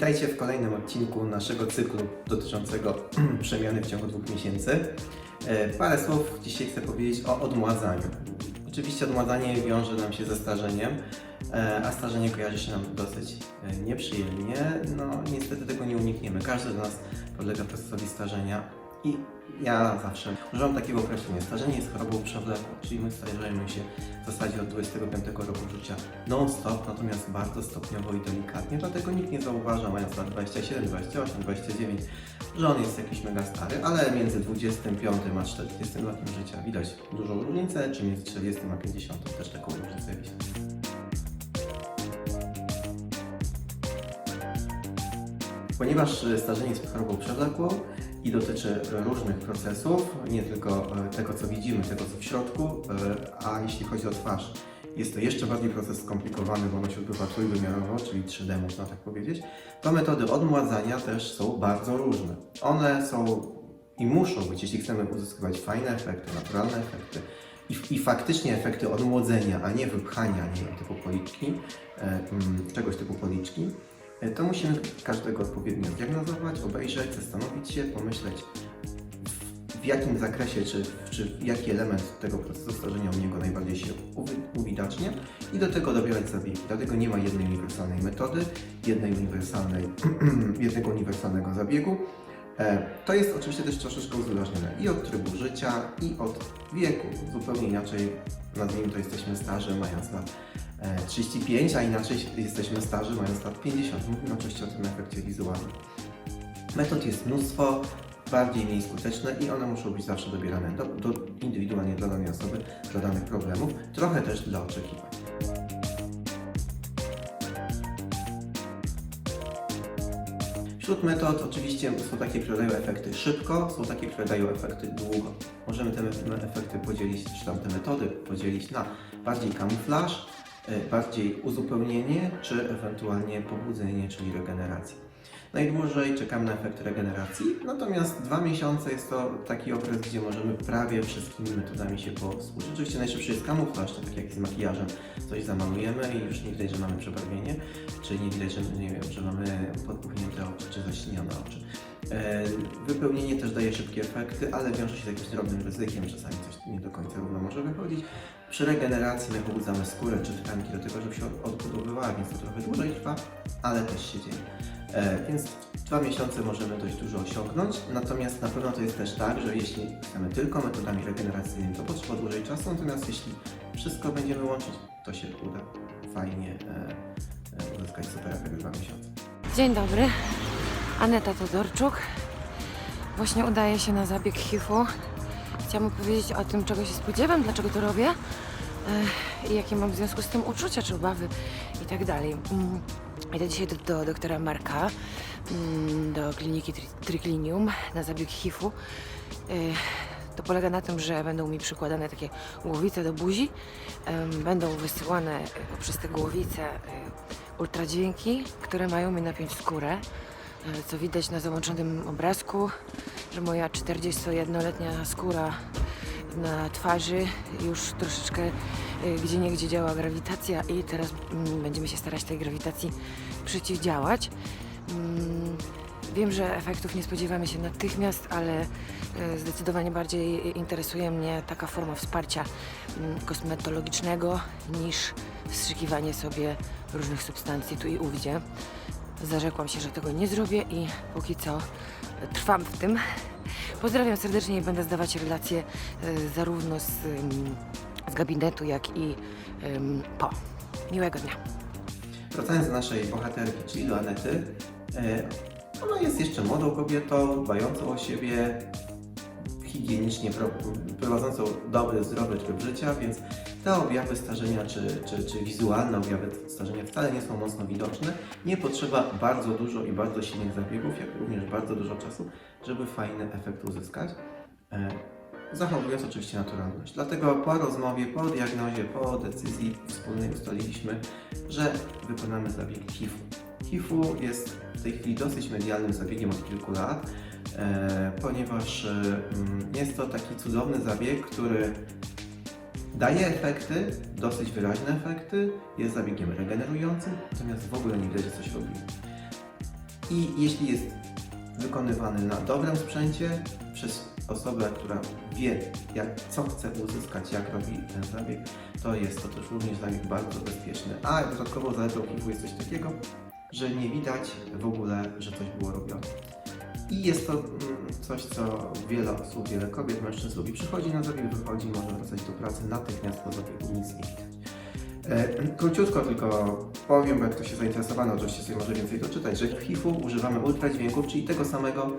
Witajcie w kolejnym odcinku naszego cyklu dotyczącego przemiany w ciągu dwóch miesięcy. E, Parę słów dzisiaj chcę powiedzieć o odmładzaniu. Oczywiście odmładzanie wiąże nam się ze starzeniem, e, a starzenie kojarzy się nam dosyć e, nieprzyjemnie. No niestety tego nie unikniemy. Każdy z nas podlega procesowi starzenia i ja zawsze używam takiego określenia. Starzenie jest chorobą przewlekłą, czyli my starzejemy się w zasadzie od 25 roku życia non-stop, natomiast bardzo stopniowo i delikatnie, dlatego nikt nie zauważa, mając lat 27, 28, 29, że on jest jakiś mega stary, ale między 25 a 40 rokiem życia widać dużą różnicę, czy między 40 a 50 też taką różnicę widać. Ponieważ starzenie jest chorobą przewlekłą i dotyczy różnych procesów, nie tylko e, tego, co widzimy, tego, co w środku, e, a jeśli chodzi o twarz, jest to jeszcze bardziej proces skomplikowany, bo on się odbywa trójwymiarowo, czyli 3D można tak powiedzieć, to metody odmładzania też są bardzo różne. One są i muszą być, jeśli chcemy uzyskiwać fajne efekty, naturalne efekty i, i faktycznie efekty odmłodzenia, a nie wypchania, nie typu policzki, e, mm, czegoś typu policzki, to musimy każdego odpowiednio zdiagnozować, obejrzeć, zastanowić się, pomyśleć w- jakim zakresie, czy, czy jaki element tego procesu starzenia u niego najbardziej się uwi- uwidacznia i do tego dobierać zabiegi. Dlatego nie ma jednej uniwersalnej metody, jednej uniwersalnej, jednego uniwersalnego zabiegu. E, To jest oczywiście też troszeczkę uzależnione i od trybu życia, i od wieku. Zupełnie inaczej, nazwijmy to, jesteśmy starzy mając lat e, 35, a inaczej jesteśmy starzy mając lat 50. Mówimy oczywiście o tym efekcie wizualnym. Metod jest mnóstwo, bardziej mniej skuteczne i one muszą być zawsze dobierane do, do, indywidualnie dla danej osoby, dla danych problemów, trochę też dla oczekiwań. Wśród metod oczywiście są takie, które dają efekty szybko, są takie, które dają efekty długo. Możemy te efekty podzielić, czy tam te metody podzielić na bardziej kamuflaż, bardziej uzupełnienie, czy ewentualnie pobudzenie, czyli regenerację. Najdłużej czekamy na efekt regeneracji, natomiast dwa miesiące jest to taki okres, gdzie możemy prawie wszystkimi metodami się posłużyć. Oczywiście najszybszy jest kamuflaż, tak jak z makijażem, coś zamalujemy i już nie widać, że mamy przebarwienie, czy nie widać, że, nie wiem, że mamy podpuchnięte oczy, czy zaślinione oczy. E, Wypełnienie też daje szybkie efekty, ale wiąże się z jakimś drobnym ryzykiem, czasami coś nie do końca równo może wychodzić. Przy regeneracji my pobudzamy skórę czy tkanki do tego, żeby się od- odbudowywała, więc to trochę dłużej trwa, ale też się dzieje. E, Więc dwa miesiące możemy dość dużo osiągnąć, natomiast na pewno to jest też tak, że jeśli chcemy tylko metodami regeneracyjnymi, to potrzeba dłużej czasu, natomiast jeśli wszystko będziemy łączyć, to się uda fajnie e, e, uzyskać super efekt dwa miesiące. Dzień dobry, Aneta Todorczuk. Właśnie udaję się na zabieg HIV-u. Chciałam powiedzieć o tym, czego się spodziewam, dlaczego to robię eh, i jakie mam w związku z tym uczucia czy obawy i tak dalej. Mm, Idę dzisiaj do, do doktora Marka, mm, do kliniki Tri- Triclinium na zabieg HIV-u. Eh, To polega na tym, że będą mi przykładane takie głowice do buzi. Będą wysyłane e, poprzez te głowice e, ultradźwięki, które mają mi napiąć skórę. E, Co widać na załączonym obrazku, że moja 41-letnia skóra na twarzy już troszeczkę e, gdzie niegdzie działa grawitacja i teraz mm, będziemy się starać tej grawitacji przeciwdziałać. Mm, Wiem, że efektów nie spodziewamy się natychmiast, ale e, zdecydowanie bardziej interesuje mnie taka forma wsparcia mm, kosmetologicznego niż wstrzykiwanie sobie różnych substancji tu i ówdzie. Zarzekłam się, że tego nie zrobię i póki co trwam w tym. Pozdrawiam serdecznie i będę zdawać relacje e, zarówno z, z gabinetu, jak i po. Miłego dnia. Wracając do naszej bohaterki, czyli do Anety, e, ona jest jeszcze młodą kobietą, dbającą o siebie, higienicznie pro- prowadzącą dobry, zdrowy tryb życia, więc te objawy starzenia czy, czy, czy wizualne objawy starzenia wcale nie są mocno widoczne. Nie potrzeba bardzo dużo i bardzo silnych zabiegów, jak również bardzo dużo czasu, żeby fajny efekt uzyskać. E, Zachowując oczywiście naturalność. Dlatego po rozmowie, po diagnozie, po decyzji wspólnej ustaliliśmy, że wykonamy zabieg HIF-u. HIF-u jest w tej chwili dosyć medialnym zabiegiem od kilku lat, e, ponieważ e, jest to taki cudowny zabieg, który daje efekty, dosyć wyraźne efekty, jest zabiegiem regenerującym, natomiast w ogóle nie widać, że coś robimy. I jeśli jest wykonywany na dobrym sprzęcie przez osobę, która wie, jak, co chce uzyskać, jak robi ten zabieg, to jest to też również zabieg bardzo bezpieczny. A dodatkową zaletą HIV jest coś takiego, że nie widać w ogóle, że coś było robione. I jest to mm, coś, co wiele osób, wiele kobiet, mężczyzn lubi. Przychodzi na zabieg, wychodzi, może wracać do pracy natychmiast po zabiegu, nic nie widać. E, Króciutko tylko powiem, bo jak ktoś się zainteresowany, oczywiście sobie może więcej doczytać, że w HIV-u używamy ultradźwięków, czyli tego samego,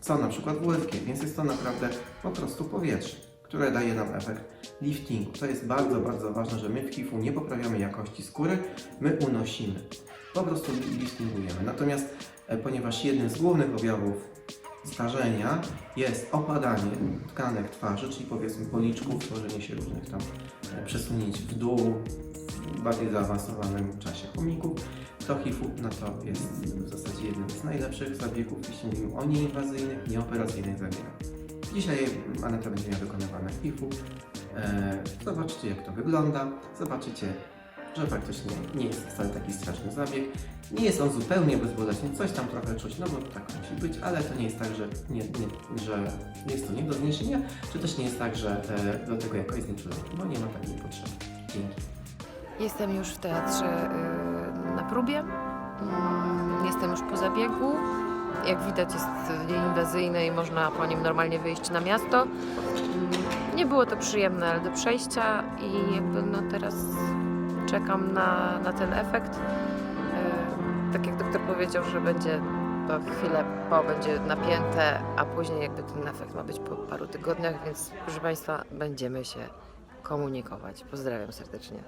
co na przykład w UFG, więc jest to naprawdę po prostu powietrze, które daje nam efekt liftingu. To jest bardzo, bardzo ważne, że my w HIV-u nie poprawiamy jakości skóry, my unosimy. Po prostu liftingujemy. Natomiast e, ponieważ jednym z głównych objawów starzenia jest opadanie tkanek twarzy, czyli powiedzmy policzków, tworzenie się różnych tam e, przesunięć w dół w bardziej zaawansowanym czasie chomików, to HIV na to jest w zasadzie jednym z najlepszych zabiegów, jeśli mówimy o nieinwazyjnych, nieoperacyjnych zabiegach. Dzisiaj Aneta będzie miała wykonywane HIV-u. E, zobaczycie jak to wygląda, zobaczycie, że faktycznie nie jest wcale taki straszny zabieg. Nie jest on zupełnie bezboleśny, coś tam trochę czuć, no bo tak musi być, ale to nie jest tak, że, nie, nie, że jest to nie do zniesienia, czy też nie jest tak, że e, do tego jakoś znieczulony, bo nie ma takiej potrzeby. Dzięki. Jestem już w teatrze y, na próbie. Mm, Jestem już po zabiegu. Jak widać jest nieinwazyjny i można po nim normalnie wyjść na miasto. Mm, Nie było to przyjemne, ale do przejścia i jakby no teraz czekam na, na ten efekt. Tak jak doktor powiedział, że będzie to chwilę po będzie napięte, a później jakby ten efekt ma być po paru tygodniach, więc proszę Państwa, będziemy się komunikować. Pozdrawiam serdecznie.